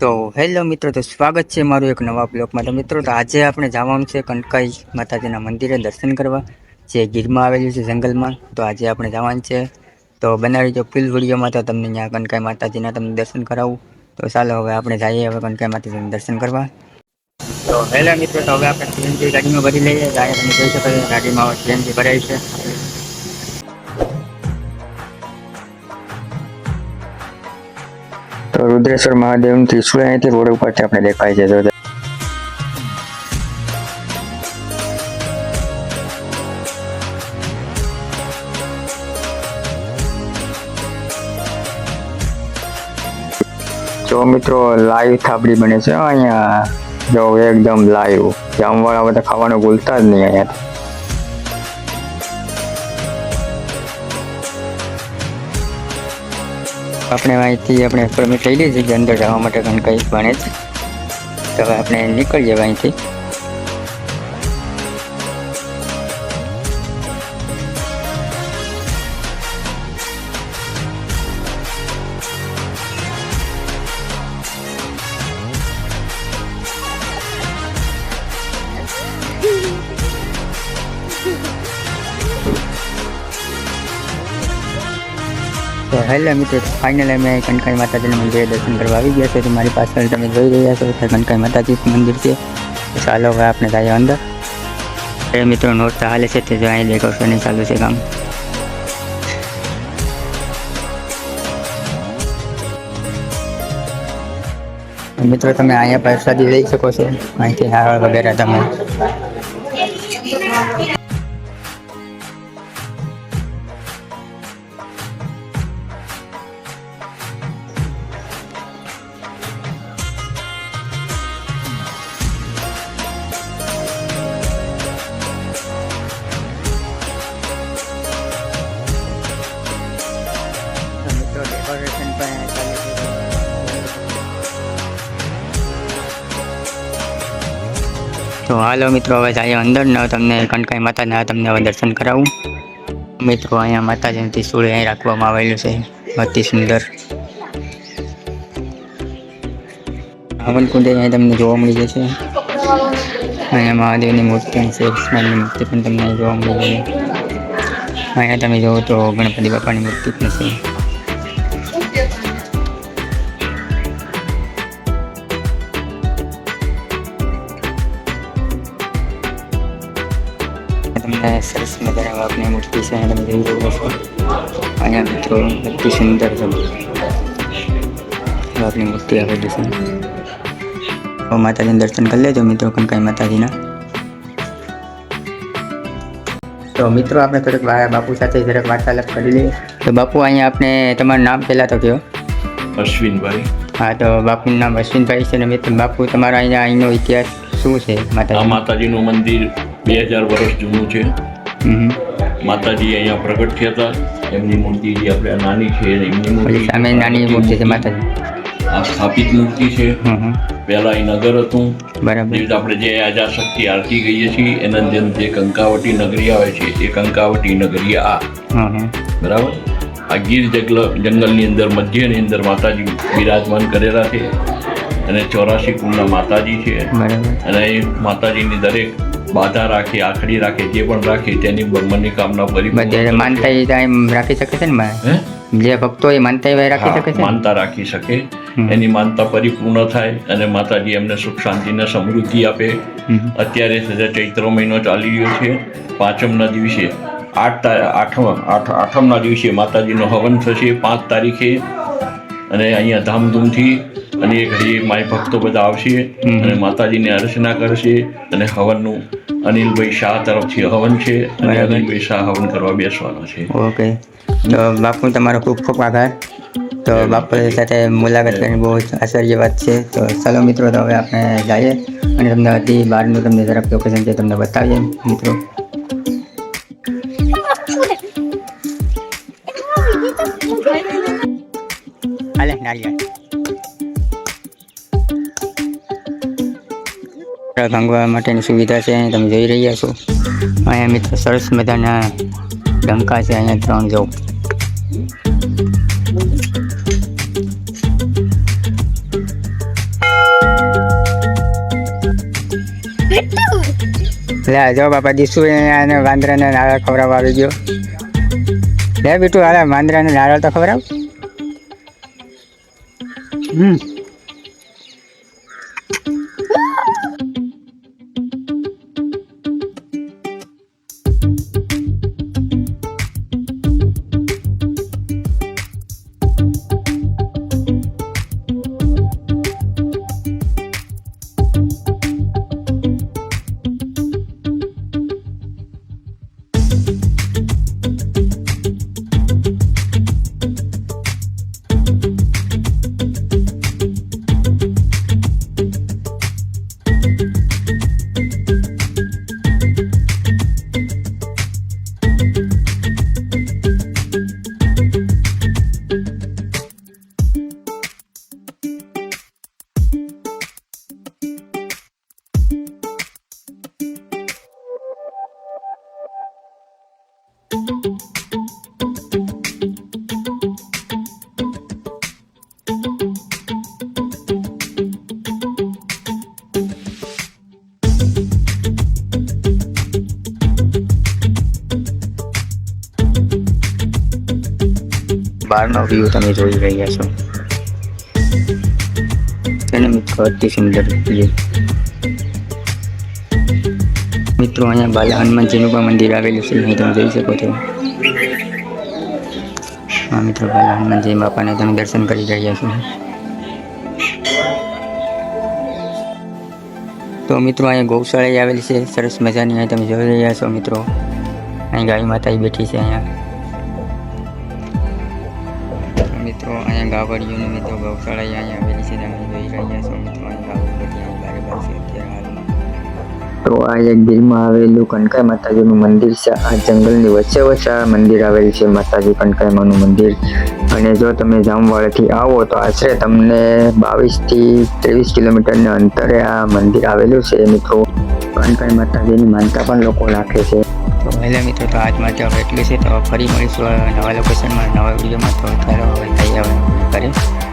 તો હેલો મિત્રો, તો સ્વાગત છે મારું એક નવા બ્લોગમાં. તો મિત્રો, તો આજે આપણે જવાનું છે કનકાઈ માતાજીના મંદિરે દર્શન કરવા, જે ગીરમાં આવેલું છે જંગલમાં. તો આજે આપણે જવાનું છે. તો બનાવી જો ફૂલ વિડીયોમાં, તો તમને ત્યાં કનકાઈ માતાજીના તમને દર્શન કરાવું. તો ચાલો હવે આપણે જઈએ હવે કનકાઈ માતાજીના દર્શન કરવા. તો હેલો મિત્રો, તો હવે આપણે સીએનજી ગાડીમાં ભરી લઈએ. ગાડી તમે જોઈ શકો ગાડીમાં સીએનજી ભરાય છે. રુદ્રેશ્વર મહાદેવનું ત્રિશુળ અહીંથી રોડ ઉપરથી આપણે દેખાય છે જો મિત્રો લાઈવ થાબડી બને છે, અહીંયા જો એકદમ લાઈવ જામવાળા બધા ખાવાનું ભૂલતા જ નહીં અહીંયા. આપણે અહીંથી આપણે પરમિટ લઈ લીધી અંદર જવા માટે કારણ કંઈ ભણે છે. તો હવે આપણે નીકળીએ અહીંથી. તો હેલો મિત્રો ફાઇનલ અમે કનકાઈ માતાજીના મંદિરે દર્શન કરવા આવી ગયા છે તો મારી પાછળ તમે જોઈ રહ્યા છો તો કનકાઈ માતાજી મંદિર છે તો ચાલો હવે આપણે જઈએ અંદર એ મિત્રો નોરતા હાલે છે તે જો અહીં દેખો છો નહીં ચાલુ છે કામ મિત્રો તમે અહીંયા પ્રસાદી લઈ શકો છો. અહીંથી નારળ વગેરે તમે તો હાલો મિત્રો, હવે જાય અંદર ને તમને કનકાઈ માતાના તમને હવે દર્શન કરાવું. મિત્રો, અહીંયા માતાજીનું ત્રિશુળ અહીં રાખવામાં આવેલું છે. અતિ સુંદર. હવનકુંડ અહીંયા તમને જોવા મળી જશે. અહીંયા મહાદેવની મૂર્તિ છે કૃષ્ણની મૂર્તિ પણ તમને જોવા મળી જશે. અહીંયા તમે જુઓ તો ગણપતિ બાપાની મૂર્તિ પણ છે. તમને સરસ મજાની આપની મૂર્તિ છે તમે જોઈ રહ્યા છો અહીંયા મિત્રો અતિ સુંદર છે આપની મૂર્તિ આવેલી છે તો માતાજીના દર્શન કરી લેજો મિત્રો કંકાઈ માતાજીના તો મિત્રો આપણે થોડીક વા- બાપુ સાથે જરાક વાર્તાલાપ કરી લઈએ તો બાપુ અહીંયા આપણે તમારું નામ પહેલાં તો કહો. અશ્વિનભાઈ. હા તો બાપુનું નામ અશ્વિનભાઈ છે ને મિત્ર બાપુ તમારા અહીંયા અહીંનો ઇતિહાસ શું છે આ માતાજી માતાજીનું મંદિર બે હજાર વર્ષ જૂનું છે. માતાજી અહીંયા પ્રગટ થયા હતા. એમની મૂર્તિ જે આપણે નાની છે એમની મૂર્તિ સામે નાની મૂર્તિ છે માતાજી. આ સ્થાપિત મૂર્તિ છે. પહેલા અહીં નગર હતું. બરાબર. આપણે જે આજા શક્તિ આરતી કહીએ છીએ એના જેમ જે કંકાવટી નગરી આવે છે એ કંકાવટી નગરી આ. બરાબર? આ ગીર જંગલ જંગલની અંદર મધ્યની અંદર માતાજી બિરાજમાન કરેલા છે. અને ચોરાસી કુળના માતાજી છે. અને એ માતાજીની દરેક બાધા રાખે આખડી રાખે જે પણ રાખે તેની મનની કામના પરિપૂર્ણ માનતા રાખી શકે છે ને? જે ભક્તો એ માનતા રાખી શકે છે માનતા રાખી શકે. એની માનતા પરિપૂર્ણ થાય અને માતાજી એમને સુખ શાંતિને સમૃદ્ધિ આપે. અત્યારે સજા ચૈત્ર મહિનો ચાલી રહ્યો છે પાંચમના દિવસે આઠ આઠમ આઠ આઠમના દિવસે માતાજીનો હવન થશે પાંચ તારીખે. અને અહીંયા ધામધૂમથી અને એ ઘડીએ માય ભક્તો બધા આવશે અને માતાજીની અર્ચના કરશે અને હવનનું અનિલભાઈ શાહ તરફથી હવન છે અને અનિલભાઈ શાહ હવન કરવા બેસવાનો છે. ઓકે. તો બાપુ તમારો ખૂબ ખૂબ આભાર. તો બાપુ સાથે મુલાકાત કરીને બહુ જ આશ્ચર્ય વાત છે. તો ચાલો મિત્રો તો હવે આપણે જઈએ અને તમને હજી બહારનું તમને જરાક લોકેશન છે તમને બતાવીએ. મિત્રો. હાલે કપડાં ભાંગવા માટેની સુવિધા છે અહીંયા તમે જોઈ રહ્યા છો. અહીંયા મિત્ર સરસ મજાના ડંકા છે અહીંયા ત્રણ જો. લે, જો બાપા, દીસુ અને વાંદરાને નારળ ખવડાવ આવી ગયો. લે, બીટું, હાલે, વાંદરાને નારળ તો ખવડાવ. હમ. બહારનો વ્યૂ તમે જોઈ રહ્યા છો તેને મિત્રો અતિ સુંદર વ્યૂ મિત્રો, અહીંયા બાલા હનુમાનજીનું પણ મંદિર આવેલું છે. અહીં તમે જોઈ શકો છો. હા, મિત્રો, બાલા હનુમાનજી બાપાને તમે દર્શન કરી રહ્યા છો. તો મિત્રો, અહીંયા ગૌશાળા આવેલી છે. સરસ મજાની અહીં તમે જોઈ રહ્યા છો, મિત્રો. અહીં ગાય માતા બેઠી છે અહીંયા. મિત્રો, અહીંયા ગાવડીઓની મિત્રો ગૌશાળા અહીંયા આવેલી છે. તમે જોઈ રહ્યા છો, મિત્રો અહીં તો આ એક ગીરમાં આવેલું કનકાઈ માતાજીનું મંદિર છે. આ જંગલની વચ્ચે વચ્ચે આ મંદિર આવેલું છે માતાજી કનકાઈમાનું મંદિર. અને જો તમે જામવાડાથી આવો તો આશરે તમને બાવીસથી ત્રેવીસ કિલોમીટરના અંતરે આ મંદિર આવેલું છે મિત્રો. કનકાઈ માતાજીની માનતા પણ લોકો રાખે છે. તો હેલો મિત્રો, તો આજ માટે હવે એટલું છે. તો ફરી મળીશું નવા લોકેશનમાં નવા વિડીયોમાં તો ત્યારે હવે થઈ આવે કરે